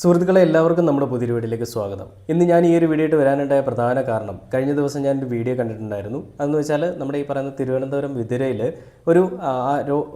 സുഹൃത്തുക്കളെ എല്ലാവർക്കും നമ്മുടെ പുതിയ വീഡിയോയിലേക്ക് സ്വാഗതം. ഇന്ന് ഞാൻ ഈ ഒരു വീഡിയോ വരാനുണ്ടായ പ്രധാന കാരണം കഴിഞ്ഞ ദിവസം ഞാൻ ഒരു വീഡിയോ കണ്ടിട്ടുണ്ടായിരുന്നു. അതെന്ന് വെച്ചാൽ നമ്മുടെ ഈ പറയുന്ന തിരുവനന്തപുരം വിതുരയിൽ ഒരു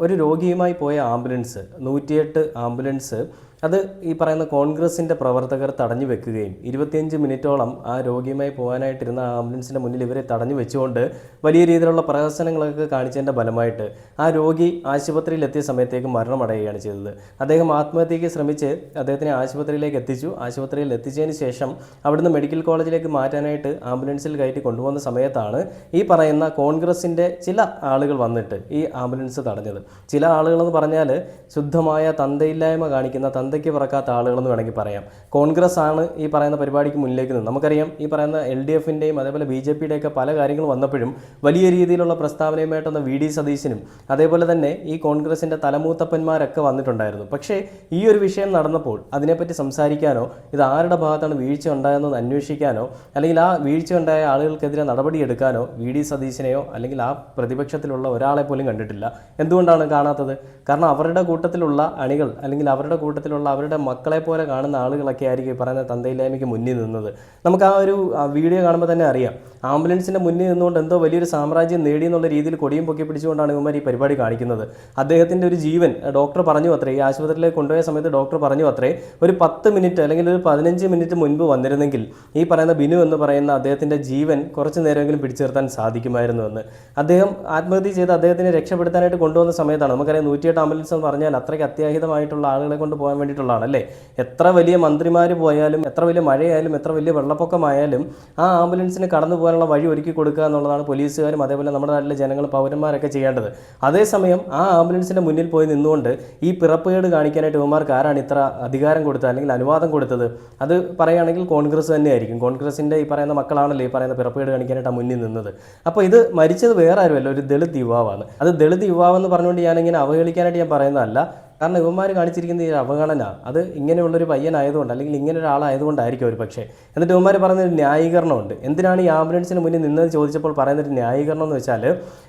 ഒരു രോഗിയുമായി പോയ ആംബുലൻസ് നൂറ്റിയെട്ട് ആംബുലൻസ് അത് ഈ പറയുന്ന കോൺഗ്രസിന്റെ പ്രവർത്തകർ തടഞ്ഞു വെക്കുകയും ഇരുപത്തിയഞ്ച് മിനിറ്റോളം ആ രോഗിയുമായി പോകാനായിട്ടിരുന്ന ആംബുലൻസിന്റെ മുന്നിൽ ഇവരെ തടഞ്ഞു വെച്ചുകൊണ്ട് വലിയ രീതിയിലുള്ള പ്രഹസനങ്ങളൊക്കെ കാണിച്ചതിന്റെ ഫലമായിട്ട് ആ രോഗി ആശുപത്രിയിൽ എത്തിയ സമയത്തേക്ക് മരണമടയുകയാണ് ചെയ്തത്. അദ്ദേഹം ആത്മഹത്യയ്ക്ക് ശ്രമിച്ച് അദ്ദേഹത്തിനെ ആശുപത്രിയിലേക്ക് എത്തിച്ചു. ആശുപത്രിയിൽ എത്തിച്ചതിന് ശേഷം അവിടുന്ന് മെഡിക്കൽ കോളേജിലേക്ക് മാറ്റാനായിട്ട് ആംബുലൻസിൽ കയറ്റി കൊണ്ടുപോകുന്ന സമയത്താണ് ഈ പറയുന്ന കോൺഗ്രസിന്റെ ചില ആളുകൾ വന്നിട്ട് ഈ ആംബുലൻസ് തടഞ്ഞത്. ചില ആളുകളെന്ന് പറഞ്ഞാൽ ശുദ്ധമായ തന്തയില്ലായ്മ കാണിക്കുന്ന തന്തയ്ക്ക് പറക്കാത്ത ആളുകളെന്ന് വേണമെങ്കിൽ പറയാം. കോൺഗ്രസ് ആണ് ഈ പറയുന്ന പരിപാടിക്ക് മുന്നിലേക്ക് നിന്ന് നമുക്കറിയാം ഈ പറയുന്ന എൽ ഡി എഫിന്റെയും അതേപോലെ ബി ജെ പിയുടെയൊക്കെ പല കാര്യങ്ങൾ വന്നപ്പോഴും വലിയ രീതിയിലുള്ള പ്രസ്താവനയുമായിട്ടൊന്ന് വി ഡി സതീശനും അതേപോലെ തന്നെ ഈ കോൺഗ്രസിന്റെ തലമൂത്തപ്പന്മാരൊക്കെ വന്നിട്ടുണ്ടായിരുന്നു. പക്ഷേ ഈ ഒരു വിഷയം നടന്നപ്പോൾ അതിനെപ്പറ്റി സംസാരിക്കാനോ ഇത് ആരുടെ ഭാഗത്താണ് വീഴ്ച ഉണ്ടായതെന്ന് അന്വേഷിക്കാനോ അല്ലെങ്കിൽ ആ വീഴ്ച ഉണ്ടായ ആളുകൾക്കെതിരെ നടപടിയെടുക്കാനോ വി ഡി സതീശനെയോ അല്ലെങ്കിൽ ആ പ്രതിപക്ഷത്തിലുള്ള ഒരാളെ പോലും കണ്ടിട്ടില്ല. എന്തുകൊണ്ടാണ് കാണാത്തത്? കാരണം അവരുടെ കൂട്ടത്തിലുള്ള അണികൾ അല്ലെങ്കിൽ അവരുടെ കൂട്ടത്തിലുള്ള അവരുടെ മക്കളെ പോലെ കാണുന്ന ആളുകളൊക്കെ ആയിരിക്കും പറയുന്ന തന്തയില്ലായ്മയ്ക്ക് മുന്നിൽ നിന്നത്. നമുക്ക് ആ ഒരു വീഡിയോ കാണുമ്പോൾ തന്നെ അറിയാം. ആംബുലൻസിന്റെ മുന്നിൽ നിന്നുകൊണ്ട് എന്തോ വലിയൊരു സാമ്രാജ്യം നേടി എന്നുള്ള രീതിയിൽ കൊടിയും പൊക്കി പിടിച്ചുകൊണ്ടാണ് ഇവന്മാർ ഈ പരിപാടി കാണിക്കുന്നത്. അദ്ദേഹത്തിന്റെ ഒരു ജീവൻ ഡോക്ടർ പറഞ്ഞു അത്രേ ഈ ആശുപത്രിയിലേക്ക് കൊണ്ടുപോയ സമയത്ത് ഡോക്ടർ പറഞ്ഞു അത്രേ ഒരു പത്ത് മിനിറ്റ് അല്ലെങ്കിൽ ഒരു പതിനഞ്ച് മിനിറ്റ് മുൻപ് വന്നിരുന്നെങ്കിൽ ഈ പറയുന്ന ബിനു എന്ന് പറയുന്ന അദ്ദേഹത്തിന്റെ ജീവൻ കുറച്ച് നേരമെങ്കിലും പിടിച്ചു നിർത്താൻ സാധിക്കുമായിരുന്നു എന്ന്. അദ്ദേഹം ആത്മഹത്യ ചെയ്ത് അദ്ദേഹത്തിനെ രക്ഷപ്പെടുത്താനായിട്ട് കൊണ്ടുവന്ന സമയത്താണ്. നമുക്കറിയാം നൂറ്റിയെട്ട് ആംബുലൻസ് എന്ന് പറഞ്ഞാൽ അത്രയ്ക്ക് അത്യാഹിതമായിട്ടുള്ള ആളുകളെ കൊണ്ട് പോകാൻ വേണ്ടിയിട്ടുള്ളതാണ് അല്ലേ എത്ര വലിയ മന്ത്രിമാർ പോയാലും എത്ര വലിയ മഴയായാലും എത്ര വലിയ വെള്ളപ്പൊക്കമായാലും ആ ആംബുലൻസിന് കടന്നു പോകാനുള്ള വഴി ഒരുക്കി കൊടുക്കുക എന്നുള്ളതാണ് പോലീസുകാരും അതേപോലെ നമ്മുടെ നാട്ടിലെ ജനങ്ങൾ പൗരന്മാരൊക്കെ ചെയ്യേണ്ടത്. അതേസമയം ആ ആംബുലൻസിന്റെ മുന്നിൽ പോയി നിന്നുകൊണ്ട് ഈ പിറപ്പുകേട് കാണിക്കാനായിട്ട് ഇവന്മാർക്ക് ആരാണ് ഇത്ര അധികാരം കൊടുത്തത് അല്ലെങ്കിൽ അനുവാദം കൊടുത്തത്? അത് പറയുകയാണെങ്കിൽ കോൺഗ്രസ് തന്നെയായിരിക്കും. കോൺഗ്രസിന്റെ ഈ പറയുന്ന മക്കളാണല്ലോ ഈ പറയുന്ന പിറപ്പുകേട് കാണിക്കാനായിട്ട് മുന്നിൽ നിന്നത്. അപ്പോൾ ഇത് മരിച്ചത് വേറെ ആരുമല്ല ഒരു ദളിത് യുവാവാണ്. അത് ദളിത് യുവാവെന്ന് പറഞ്ഞുകൊണ്ട് ഞാനിങ്ങനെ അവഹേളിക്കാനായിട്ട് ഞാൻ പറയുന്നതല്ല. കാരണം ഇവന്മാർ കാണിച്ചിരിക്കുന്ന ഈ അവഗണന. അത് ഇങ്ങനെയുള്ളൊരു പയ്യനായതുകൊണ്ട് അല്ലെങ്കിൽ ഇങ്ങനെ ഒരാളായതുകൊണ്ടായിരിക്കും ഒരു പക്ഷേ. എന്നിട്ട് ഇവന്മാർ പറയുന്ന ഒരു ന്യായീകരണമുണ്ട്. എന്തിനാണ് ഈ ആംബുലൻസിന് മുന്നിൽ നിന്നത് ചോദിച്ചപ്പോൾ പറയുന്ന ഒരു ന്യായീകരണം എന്ന് വെച്ചാൽ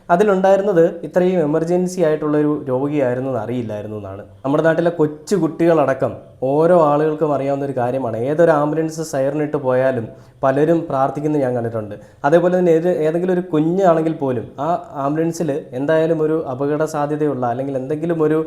അതിലുണ്ടായിരുന്നത് ഇത്രയും എമർജൻസി ആയിട്ടുള്ളൊരു രോഗിയായിരുന്നു എന്ന് അറിയില്ലായിരുന്നു എന്നാണ്. നമ്മുടെ നാട്ടിലെ കൊച്ചു കുട്ടികളടക്കം ഓരോ ആളുകൾക്കും അറിയാവുന്ന ഒരു കാര്യമാണ്. ഏതൊരു ആംബുലൻസ് സൈറിനിട്ട് പോയാലും പലരും പ്രാർത്ഥിക്കുന്നത് ഞാൻ കണ്ടിട്ടുണ്ട്. അതേപോലെ തന്നെ ഏത് ഏതെങ്കിലും ഒരു കുഞ്ഞാണെങ്കിൽ പോലും ആ ആംബുലൻസിൽ എന്തായാലും ഒരു അപകട സാധ്യതയുള്ള അല്ലെങ്കിൽ എന്തെങ്കിലും ഒരു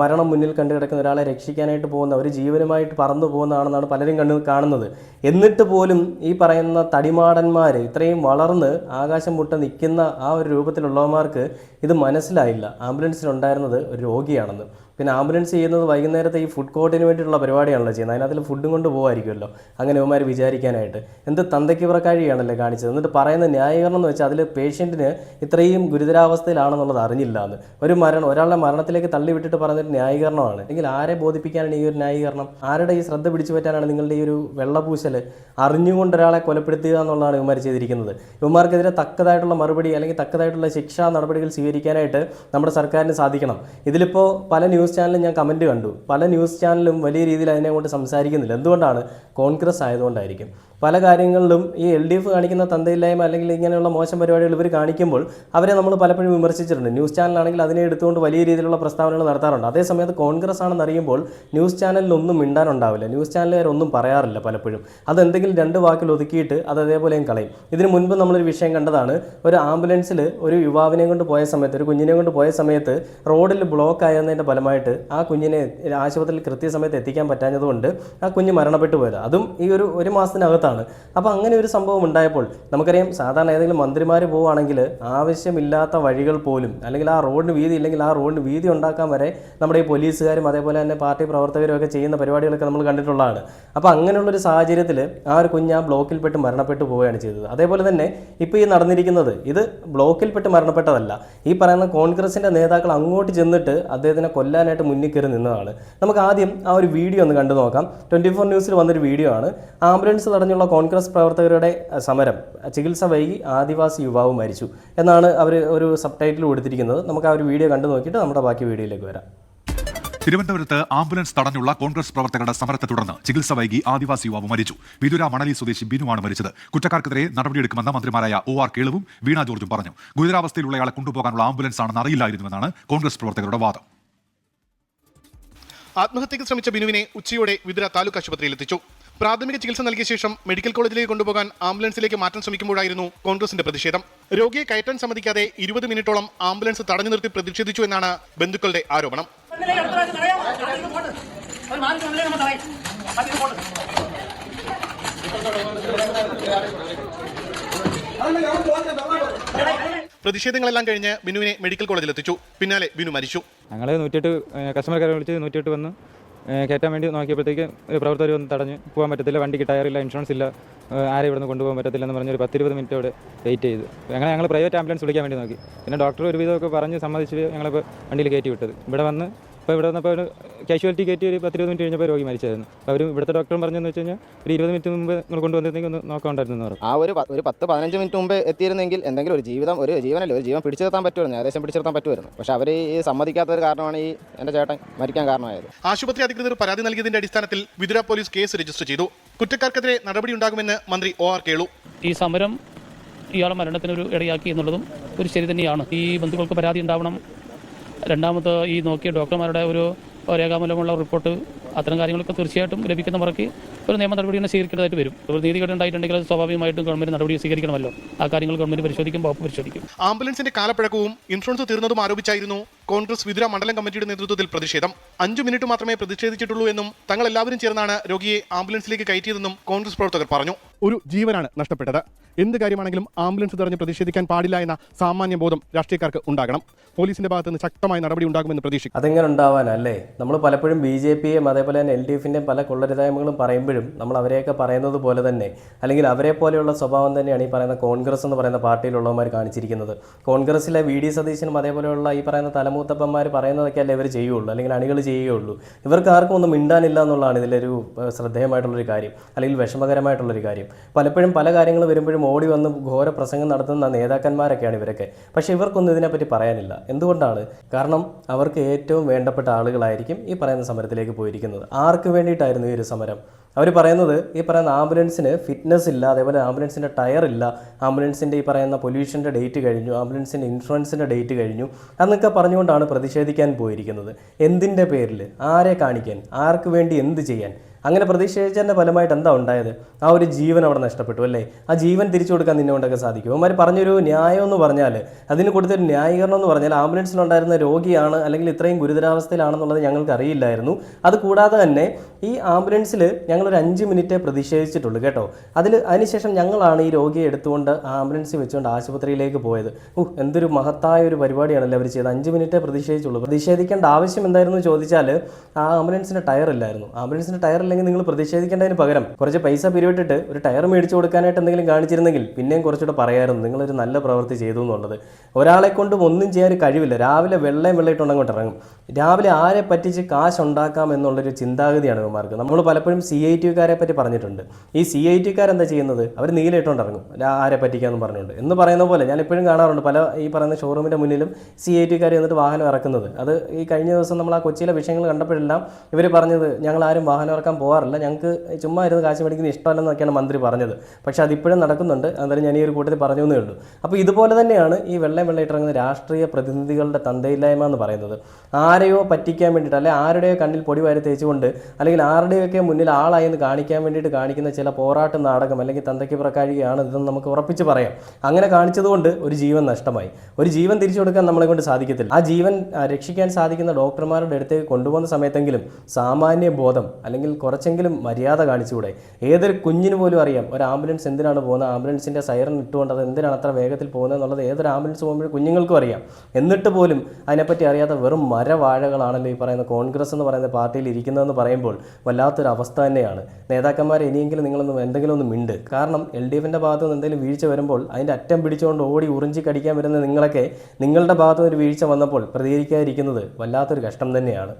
മരണം മുന്നിൽ കണ്ടു കിടക്കുന്ന ഒരാളെ രക്ഷിക്കാനായിട്ട് പോകുന്ന ഒരു ജീവനുമായിട്ട് പറന്നു പോകുന്നതാണെന്നാണ് പലരും കണ്ടു കാണുന്നത്. എന്നിട്ട് പോലും ഈ പറയുന്ന തടിമാടന്മാർ ഇത്രയും വളർന്ന് ആകാശം മുട്ട നിൽക്കുന്ന ആ ഒരു രൂപത്തിലുള്ളവന്മാർക്ക് ഇത് മനസ്സിലായില്ല. ആംബുലൻസിൽ ഉണ്ടായിരുന്നത് ഒരു രോഗിയാണെന്ന്. പിന്നെ ആംബുലൻസ് ചെയ്യുന്നത് വൈകുന്നേരത്തെ ഈ ഫുഡ് കോർട്ടിന് വേണ്ടിയിട്ടുള്ള പരിപാടിയാണല്ലോ ചെയ്യുന്നത്. അതിനകത്തിൽ ഫുഡും കൊണ്ട് പോകുമായിരിക്കുമല്ലോ അങ്ങനെ ഇവന്മാർ വിചാരിക്കാനായിട്ട്. എന്ത് തന്തയ്ക്ക് പുറക്കാഴിയാണല്ലേ കാണിച്ചത്? എന്നിട്ട് പറയുന്ന ന്യായീകരണം എന്ന് വെച്ചാൽ അതിൽ പേഷ്യന്റിന് ഇത്രയും ഗുരുതരാവസ്ഥയിലാണെന്നുള്ളത് അറിഞ്ഞില്ല എന്ന് ഒരു മരണം ഒരാളുടെ മരണത്തിലേക്ക് തള്ളിവിട്ടിട്ട് പറഞ്ഞൊരു ന്യായീകരണമാണ്. എങ്കിൽ ആരെ ബോധിപ്പിക്കാനാണ് ഈ ഒരു ന്യായീകരണം? ആരുടെ ഈ ശ്രദ്ധ പിടിച്ചു പറ്റാനാണ് നിങ്ങളുടെ ഈ ഒരു വെള്ളപൂശൽ അറിഞ്ഞുകൊണ്ട് ഒരാളെ കൊലപ്പെടുത്തുക എന്നുള്ളതാണ് ഇവന്മാർ ചെയ്തിരിക്കുന്നത്. ഇവന്മാർക്കെതിരെ തക്കതായിട്ടുള്ള മറുപടി അല്ലെങ്കിൽ തക്കതായിട്ടുള്ള ശിക്ഷാ നടപടികൾ സ്വീകരിക്കാനായിട്ട് നമ്മുടെ സർക്കാരിന് സാധിക്കണം. ഇതിലിപ്പോൾ പല ന്യൂസ് ചാനലും ഞാൻ കമന്റ് കണ്ടു. പല ന്യൂസ് ചാനലും വലിയ രീതിയിൽ അതിനെ കൊണ്ട് സംസാരിക്കുന്നില്ല. എന്തുകൊണ്ടാണ് കോൺഗ്രസ് ആയതുകൊണ്ടായിരിക്കും. പല കാര്യങ്ങളിലും ഈ എൽ ഡി എഫ് കാണിക്കുന്ന തന്തയില്ലായ്മ അല്ലെങ്കിൽ ഇങ്ങനെയുള്ള മോശം പരിപാടികൾ ഇവർ കാണിക്കുമ്പോൾ അവരെ നമ്മൾ പലപ്പോഴും വിമർശിച്ചിട്ടുണ്ട്. ന്യൂസ് ചാനലാണെങ്കിൽ അതിനെ എടുത്തുകൊണ്ട് വലിയ രീതിയിലുള്ള പ്രസ്താവനകൾ നടത്താറുണ്ട്. അതേസമയത്ത് കോൺഗ്രസ് ആണെന്ന് അറിയുമ്പോൾ ന്യൂസ് ചാനലിലൊന്നും മിണ്ടാനുണ്ടാവില്ല. ന്യൂസ് ചാനലുകാരൊന്നും പറയാറില്ല പലപ്പോഴും. അതെന്തെങ്കിലും രണ്ട് വാക്കിൽ ഒതുക്കിയിട്ട് അത് അതേപോലെയും കളയും. ഇതിനു മുൻപ് നമ്മളൊരു വിഷയം കണ്ടതാണ്. ഒരു ആംബുലൻസിൽ ഒരു യുവാവിനെ കൊണ്ട് പോയ സമയത്ത് ഒരു കുഞ്ഞിനെ കൊണ്ട് പോയ സമയത്ത് റോഡിൽ ബ്ലോക്ക് ആയതിന്റെ ഫലമായിട്ട് ആ കുഞ്ഞിനെ ആശുപത്രിയിൽ കൃത്യസമയത്ത് എത്തിക്കാൻ പറ്റാഞ്ഞതുകൊണ്ട് ആ കുഞ്ഞ് മരണപ്പെട്ടു പോയത്. അതും ഈ ഒരു ഒരു മാസത്തിനകത്താണ്. അപ്പോൾ അങ്ങനെ ഒരു സംഭവം ഉണ്ടായപ്പോൾ നമുക്കറിയാം സാധാരണ ഏതെങ്കിലും മന്ത്രിമാർ പോവുകയാണെങ്കിൽ ആവശ്യമില്ലാത്ത വഴികൾ പോലും അല്ലെങ്കിൽ ആ റോഡിന് വീതി ഇല്ലെങ്കിൽ ആ റോഡിന് വീതി ഉണ്ടാക്കാൻ വരെ നമ്മുടെ ഈ പോലീസുകാരും അതേപോലെ തന്നെ പാർട്ടി പ്രവർത്തകരും ഒക്കെ ചെയ്യുന്ന പരിപാടികളൊക്കെ നമ്മൾ കണ്ടിട്ടുള്ളതാണ്. അപ്പോൾ അങ്ങനെയുള്ളൊരു സാഹചര്യത്തിൽ ആ ഒരു കുഞ്ഞ് ആ ബ്ലോക്കിൽപ്പെട്ട് മരണപ്പെട്ടു പോവുകയാണ് ചെയ്തത്. അതേപോലെ തന്നെ ഇപ്പോൾ ഈ നടന്നിരിക്കുന്നത് ഇത് ബ്ലോക്കിൽപ്പെട്ട് മരണപ്പെട്ടതല്ല. ഈ പറയുന്ന കോൺഗ്രസിന്റെ നേതാക്കൾ അങ്ങോട്ട് ചെന്നിട്ട് അദ്ദേഹത്തിനെ കൊല്ലാനായിട്ട് മുന്നിൽ കയറി നിന്നതാണ്. നമുക്ക് ആദ്യം ആ ഒരു വീഡിയോ ഒന്ന് കണ്ടു നോക്കാം. ട്വന്റി ഫോർ ന്യൂസിൽ വന്നൊരു വീഡിയോ ആണ്. ആംബുലൻസ് തടഞ്ഞുള്ള കോൺഗ്രസ് പ്രവർത്തകരുടെ സമരം ചികിത്സ വൈകി ആദിവാസി യുവാവ് മരിച്ചു എന്നാണ് അവർ ഒരു സബ് ടൈറ്റിൽ കൊടുത്തിരിക്കുന്നത്. നമുക്ക് ആ ഒരു വീഡിയോ കണ്ടു നോക്കിയിട്ട് നമ്മുടെ ബാക്കി വീഡിയോയിലേക്ക് വരാം. തിരുവനന്തപുരത്ത് ആംബുലൻസ് തടഞ്ഞുള്ള കോൺഗ്രസ് പ്രവർത്തകരുടെ സമരത്തെ തുടർന്ന് ചികിത്സ വൈകി ആദിവാസി യുവാവ് മരിച്ചു. വിതുര മണലി സ്വദേശി ബിനുവാണ് മരിച്ചത്. കുറ്റക്കാർക്കെതിരെ നടപടിയെടുക്കുമെന്ന് മന്ത്രിമാരായ ഒ ആർ കേളുവും വീണ ജോർജും പറഞ്ഞു. ഗുരുതരാവസ്ഥയിലുള്ളയാളെ കൊണ്ടുപോകാനുള്ള ആംബുലൻസ് ആണെന്ന് അറിയില്ലായിരുന്നുവെന്നാണ് കോൺഗ്രസ് പ്രവർത്തകരുടെ വാദം. ആത്മഹത്യയ്ക്ക് ശ്രമിച്ച ബിനുവിനെ ഉച്ചയോടെ വിതുര താലൂക്ക് ആശുപത്രിയിൽ എത്തിച്ചു. പ്രാഥമിക ചികിത്സ നൽകിയ ശേഷം മെഡിക്കൽ കോളേജിലേക്ക് കൊണ്ടുപോകാൻ ആംബുലൻസിലേക്ക് മാറ്റാൻ ശ്രമിക്കുമ്പോഴായിരുന്നു കോൺഗ്രസിന്റെ പ്രതിഷേധം. രോഗിയെ കയറ്റാൻ സമ്മതിക്കാതെ ഇരുപത് മിനിറ്റോളം ആംബുലൻസ് തടഞ്ഞു നിർത്തി പ്രതിഷേധിച്ചു എന്നാണ് ബന്ധുക്കളുടെ ആരോപണം. പ്രതിഷേധങ്ങളെല്ലാം കഴിഞ്ഞ് ബിനുവിനെ മെഡിക്കൽ കോളേജിൽ എത്തിച്ചു പിന്നാലെ ബിനു മരിച്ചു. ഞങ്ങൾ നൂറ്റിയെട്ട് കസ്റ്റമർ കെയർ വിളിച്ച് നൂറ്റിയെട്ട് വന്ന്. കയറ്റാൻ വേണ്ടി നോക്കിയപ്പോഴത്തേക്ക് പ്രവർത്തകർ വന്ന് തടഞ്ഞ് പോകാൻ പറ്റത്തില്ല വണ്ടിക്ക് ടയറില്ല ഇൻഷുറൻസ് ഇല്ല ആരെ ഇവിടുന്ന് കൊണ്ടുപോകാൻ പറ്റത്തില്ല എന്ന് പറഞ്ഞൊരു പത്തിരുപത് മിനിറ്റ് അവിടെ വെയിറ്റ് ചെയ്തു. അങ്ങനെ ഞങ്ങൾ പ്രൈവറ്റ് ആംബുലൻസ് വിളിക്കാൻ വേണ്ടി നോക്കി. പിന്നെ ഡോക്ടർ ഒരു വിധമൊക്കെ പറഞ്ഞ് സമ്മതിച്ച് ഞങ്ങളിപ്പോൾ വണ്ടിയിൽ കയറ്റി വിട്ടത്. ഇവിടെ വന്ന് ഇപ്പോൾ ഇവിടെ വന്നപ്പോൾ ഒരു കാഷ്വാലിറ്റി കയറ്റി ഒരു പത്തിരുപത് മിനിറ്റ് കഴിഞ്ഞപ്പോൾ രോഗി മരിച്ചായിരുന്നു. അപ്പോൾ അവർ ഇവിടുത്തെ ഡോക്ടറും പറഞ്ഞതെന്ന് വെച്ച് കഴിഞ്ഞാൽ ഒരു ഇരുപത് മിനിറ്റ് മുമ്പ് നിങ്ങൾ കൊണ്ടുവന്നിരുന്നെങ്കിൽ ഒന്ന് നോക്കാണ്ടായിരുന്നു എന്ന് പറഞ്ഞു. ആ ഒരു ഒരു പത്ത് പതിനഞ്ച് മിനിറ്റ് മുമ്പ് എത്തിയിരുന്നെങ്കിൽ എന്തെങ്കിലും ഒരു ജീവിതം ഒരു ജീവനല്ലേ ഒരു ജീവൻ പിടിച്ചു നിർത്താൻ പറ്റുമായിരുന്നു. ഏകദേശം പിടിച്ചു നിർത്താൻ പറ്റുമായിരുന്നു. പക്ഷേ അവർ ഈ സമ്മതിക്കാത്ത ഒരു കാരണമാണ് ഈ എന്റെ ചേട്ടൻ മരിക്കാൻ കാരണമായത്. ആശുപത്രി അധികൃതർ പരാതി നൽകിയതിന്റെ അടിസ്ഥാനത്തിൽ വിതുര പോലീസ് കേസ് രജിസ്റ്റർ ചെയ്തു. കുറ്റക്കാർക്കെതിരെ നടപടിയുണ്ടാകുമെന്ന് മന്ത്രി ഒ ആർ കേളു. ഈ സമരം ഇയാളെ മരണത്തിനൊരു ഇടയാക്കി എന്നുള്ളതും ഒരു ശരി തന്നെയാണ്. ഈ ബന്ധുക്കൾക്ക് പരാതി ഉണ്ടാവണം രണ്ടാമത് ഈ നോക്കിയ ഡോക്ടർമാരുടെ ഒരു രേഖാമൂലമുള്ള റിപ്പോർട്ട് അത്തരം കാര്യങ്ങളൊക്കെ തീർച്ചയായിട്ടും ലഭിക്കുന്ന മുറയ്ക്ക് ഒരു നിയമ നടപടി തന്നെ സ്വീകരിക്കേണ്ടതായിട്ട് വരും. ഒരു നീതികേട് ഉണ്ടായിട്ടുണ്ടെങ്കിൽ അത് സ്വാഭാവികമായിട്ടും ഗവൺമെന്റ് നടപടി സ്വീകരിക്കണമല്ലോ. ആ കാര്യങ്ങൾ ഗവൺമെന്റ് പരിശോധിക്കും വകുപ്പ് പരിശോധിക്കും. ആംബുലൻസിന്റെ കാലപ്പഴക്കവും ഇൻഷുറൻസ് തീർന്നതും ആരോപിച്ചായിരുന്നു കോൺഗ്രസ് വിതുര മണ്ഡലം കമ്മിറ്റിയുടെ നേതൃത്വത്തിൽ പ്രതിഷേധം. അഞ്ചു മിനിറ്റ് മാത്രമേ പ്രതിഷേധിച്ചിട്ടുള്ളൂ എന്നും തങ്ങൾ എല്ലാവരും ചേർന്നാണ് രോഗിയെ ആംബുലൻസിലേക്ക് കയറ്റിയതെന്നും കോൺഗ്രസ് പ്രവർത്തകർ പറഞ്ഞു. ഒരു ജീവനാണ് നഷ്ടപ്പെട്ടത്. എന്ത് കാര്യമാണെങ്കിലും ആംബുലൻസ് തടഞ്ഞ് പ്രതിഷേധിക്കാൻ പാടില്ല എന്ന സാമാന്യ ബോധം രാഷ്ട്രീയക്കാർക്ക് ഉണ്ടാകണം. പോലീസിന്റെ ഭാഗത്ത് നിന്ന് ശക്തമായ നടപടി ഉണ്ടാകുമെന്ന് പ്രതീക്ഷിക്കും അതെങ്ങനെ ഉണ്ടാവാനല്ലേ? നമ്മൾ പലപ്പോഴും ബി ജെ പിയും അതേപോലെ തന്നെ എൽ ഡി എഫിന്റെയും പല കൊള്ളരുതായ്മകളും പറയുമ്പോഴും നമ്മൾ അവരെയൊക്കെ പറയുന്നത് പോലെ തന്നെ അല്ലെങ്കിൽ അവരെ പോലെയുള്ള സ്വഭാവം തന്നെയാണ് ഈ പറയുന്ന കോൺഗ്രസ് എന്ന് പറയുന്ന പാർട്ടിയിലുള്ളവന്മാർ കാണിച്ചിരിക്കുന്നത്. കോൺഗ്രസിലെ വി ഡി സതീശനും അതേപോലെയുള്ള ഈ പറയുന്ന തലമൂത്തപ്പന്മാർ പറയുന്നതൊക്കെയല്ലേ ഇവർ ചെയ്യുള്ളൂ? അല്ലെങ്കിൽ അണികൾ ചെയ്യുകയുള്ളൂ. ഇവർക്ക് ആർക്കും ഒന്നും മിണ്ടാനില്ല എന്നുള്ളതാണ് ഇതിലൊരു ശ്രദ്ധേയമായിട്ടുള്ളൊരു കാര്യം. അല്ലെങ്കിൽ വിഷമകരമായിട്ടുള്ളൊരു കാര്യം. പലപ്പോഴും പല കാര്യങ്ങൾ വരുമ്പോഴും ഓടി വന്ന് ഘോര പ്രസംഗം നടത്തുന്ന നേതാക്കന്മാരൊക്കെയാണ് ഇവരൊക്കെ. പക്ഷേ ഇവർക്കൊന്നും ഇതിനെപ്പറ്റി പറയാനില്ല. എന്തുകൊണ്ടാണ്? കാരണം അവർക്ക് ഏറ്റവും വേണ്ടപ്പെട്ട ആളുകളായിരിക്കും ഈ പറയുന്ന സമരത്തിലേക്ക് പോയിരിക്കുന്നത്. ആർക്ക് വേണ്ടിയിട്ടായിരുന്നു ഈ ഒരു സമരം? അവർ പറയുന്നത് ഈ പറയുന്ന ആംബുലൻസിന് ഫിറ്റ്നസ് ഇല്ല അതേപോലെ ആംബുലൻസിന്റെ ടയർ ഇല്ല ആംബുലൻസിന്റെ ഈ പറയുന്ന പൊല്യൂഷന്റെ ഡേറ്റ് കഴിഞ്ഞു ആംബുലൻസിന്റെ ഇൻഷുറൻസിന്റെ ഡേറ്റ് കഴിഞ്ഞു എന്നൊക്കെ പറഞ്ഞുകൊണ്ടാണ് പ്രതിഷേധിക്കാൻ പോയിരിക്കുന്നത്. എന്തിന്റെ പേരിൽ ആരെ കാണിക്കാൻ? ആർക്ക് വേണ്ടി എന്ത് ചെയ്യാൻ? അങ്ങനെ പ്രതിഷേധിച്ചതിന്റെ ഫലമായിട്ട് എന്താ ഉണ്ടായത്? ആ ഒരു ജീവൻ അവിടെ നഷ്ടപ്പെട്ടു അല്ലേ? ആ ജീവൻ തിരിച്ചു കൊടുക്കാൻ നിന്നെ കൊണ്ടൊക്കെ സാധിക്കും. അവന്മാർ പറഞ്ഞൊരു ന്യായം എന്ന് പറഞ്ഞാൽ അതിന് കൊടുത്തൊരു ന്യായീകരണം എന്ന് പറഞ്ഞാൽ ആംബുലൻസിലുണ്ടായിരുന്ന രോഗിയാണ് അല്ലെങ്കിൽ ഇത്രയും ഗുരുതരാവസ്ഥയിലാണെന്നുള്ളത് ഞങ്ങൾക്ക് അറിയില്ലായിരുന്നു അത് കൂടാതെ തന്നെ ഈ ആംബുലൻസിൽ ഞങ്ങളൊരു അഞ്ച് മിനിറ്റ് പ്രതിഷേധിച്ചിട്ടുള്ളൂ കേട്ടോ. അതിൽ അതിനുശേഷം ഞങ്ങളാണ് ഈ രോഗിയെ എടുത്തുകൊണ്ട് ആ ആംബുലൻസിൽ വെച്ചുകൊണ്ട് ആശുപത്രിയിലേക്ക് പോയത്. ഓ എന്തൊരു മഹത്തായ ഒരു പരിപാടിയാണല്ലേ അവർ ചെയ്തത്. അഞ്ച് മിനിറ്റ് പ്രതിഷേധിച്ചുള്ളൂ. പ്രതിഷേധിക്കേണ്ട ആവശ്യം എന്തായിരുന്നു ചോദിച്ചാൽ ആ ആംബുലൻസിന്റെ ടയർ ഇല്ലായിരുന്നു ആംബുലൻസിന് ടയർ ഇല്ലെങ്കിൽ നിങ്ങൾ പ്രതിഷേധിക്കേണ്ടതിന് പകരം കുറച്ച് പൈസ പിരിവിട്ടിട്ട് ഒരു ടയർ മേടിച്ചു കൊടുക്കാനായിട്ട് എന്തെങ്കിലും കാണിച്ചിരുന്നെങ്കിൽ പിന്നെയും കുറച്ചുകൂടെ പറയായിരുന്നു നിങ്ങളൊരു നല്ല പ്രവൃത്തി ചെയ്തു എന്നുള്ളത്. ഒരാളെ കൊണ്ടും ഒന്നും ചെയ്യാൻ കഴിവില്ല. രാവിലെ വെള്ളം വെള്ളയിട്ടുണ്ടെങ്കിൽ ഇറങ്ങും. രാവിലെ ആരെ പറ്റിച്ച് കാശ് ഉണ്ടാക്കാം എന്നുള്ളൊരു ചിന്താഗതിയാണ് ഇവന്മാർക്ക്. നമ്മൾ പലപ്പോഴും സി ഐ ടിക്കാരെ പറ്റി പറഞ്ഞിട്ടുണ്ട്. ഈ സി ഐ ടിക്കാരെന്താ ചെയ്യുന്നത്? അവർ നീലയിട്ടുകൊണ്ട് ഇറങ്ങും. ആരെ പറ്റിക്കാന്ന് പറഞ്ഞുകൊണ്ട്. എന്ന് പറയുന്ന പോലെ ഞാൻ എപ്പോഴും കാണാറുണ്ട്. പല ഈ പറയുന്ന ഷോറൂമിന്റെ മുന്നിലും സി ഐ ടിക്കാർ എന്നിട്ട് വാഹനം ഇറക്കുന്നത്. അത് ഈ കഴിഞ്ഞ ദിവസം നമ്മൾ ആ കൊച്ചിയിലെ വിഷയങ്ങൾ കണ്ടപ്പോഴെല്ലാം ഇവർ പറഞ്ഞത് ഞങ്ങൾ ആരും വാഹനം ഇറക്കാൻ പോകാറില്ല. ഞങ്ങൾക്ക് ചുമ്മാ ഇരുന്ന് കാശ് മേടിക്കുന്ന ഇഷ്ടമല്ലെന്നൊക്കെയാണ് മന്ത്രി പറഞ്ഞത്. പക്ഷേ അതിപ്പോഴും നടക്കുന്നുണ്ട്. അന്നേരം ഞാൻ ഈ ഒരു കൂട്ടത്തിൽ പറഞ്ഞു എന്നേ ഉള്ളൂ. അപ്പോൾ ഇതുപോലെ തന്നെയാണ് ഈ വെള്ളം വെള്ളയിട്ടിറങ്ങുന്ന രാഷ്ട്രീയ പ്രതിനിധികളുടെ തന്തയില്ലായ്മ എന്ന് പറയുന്നത്. ആരെയോ പറ്റിക്കാൻ വേണ്ടിയിട്ട് അല്ലെങ്കിൽ ആരുടെയോ കണ്ണിൽ പൊടി വാരി തേച്ചുകൊണ്ട് അല്ലെങ്കിൽ ആരുടെയൊക്കെ മുന്നിൽ ആളായെന്ന് കാണിക്കാൻ വേണ്ടിയിട്ട് കാണിക്കുന്ന ചില പോരാട്ട നാടകം അല്ലെങ്കിൽ തന്തയ്ക്ക് പ്രക്കാഴികയാണ് ഇതെന്ന് നമുക്ക് ഉറപ്പിച്ച് പറയാം. അങ്ങനെ കാണിച്ചതുകൊണ്ട് ഒരു ജീവൻ നഷ്ടമായി. ഒരു ജീവൻ തിരിച്ചു കൊടുക്കാൻ നമ്മളെ കൊണ്ട് സാധിക്കത്തില്ല. ആ ജീവൻ രക്ഷിക്കാൻ സാധിക്കുന്ന ഡോക്ടർമാരുടെ അടുത്തേക്ക് കൊണ്ടുപോകുന്ന സമയത്തെങ്കിലും സാമാന്യ ബോധം അല്ലെങ്കിൽ കുറച്ചെങ്കിലും മര്യാദ കാണിച്ചുകൂടെ? ഏതൊരു കുഞ്ഞിന് പോലും അറിയാം ഒരു ആംബുലൻസ് എന്തിനാണ് പോകുന്നത്? ആംബുലൻസിന്റെ സൈറൺ ഇട്ടുകൊണ്ട് അത് എന്തിനാണ് അത്ര വേഗത്തിൽ പോകുന്നത് എന്നുള്ളത് ഏതൊരു ആംബുലൻസ് പോകുമ്പോഴും കുഞ്ഞുങ്ങൾക്കും അറിയാം. എന്നിട്ട് പോലും അതിനെപ്പറ്റി അറിയാത്ത വെറും മരവാഴകളാണല്ലോ ഈ പറയുന്ന കോൺഗ്രസ് എന്ന് പറയുന്ന പാർട്ടിയിൽ ഇരിക്കുന്നതെന്ന് പറയുമ്പോൾ വല്ലാത്തൊരു അവസ്ഥ തന്നെയാണ്. നേതാക്കന്മാർ ഇനിയെങ്കിലും നിങ്ങളൊന്നും എന്തെങ്കിലും ഒന്ന് മിണ്ട്. കാരണം എൽ ഡി എഫിന്റെ ഭാഗത്തു നിന്ന് എന്തെങ്കിലും വീഴ്ച വരുമ്പോൾ അതിന്റെ അറ്റം പിടിച്ചുകൊണ്ട് ഓടി ഉറിഞ്ചി കടിക്കാൻ വരുന്ന നിങ്ങളൊക്കെ നിങ്ങളുടെ ഭാഗത്തുനിന്ന് ഒരു വീഴ്ച വന്നപ്പോൾ പ്രതികരിക്കാതിരിക്കുന്നത് വല്ലാത്തൊരു കഷ്ടം തന്നെയാണ്.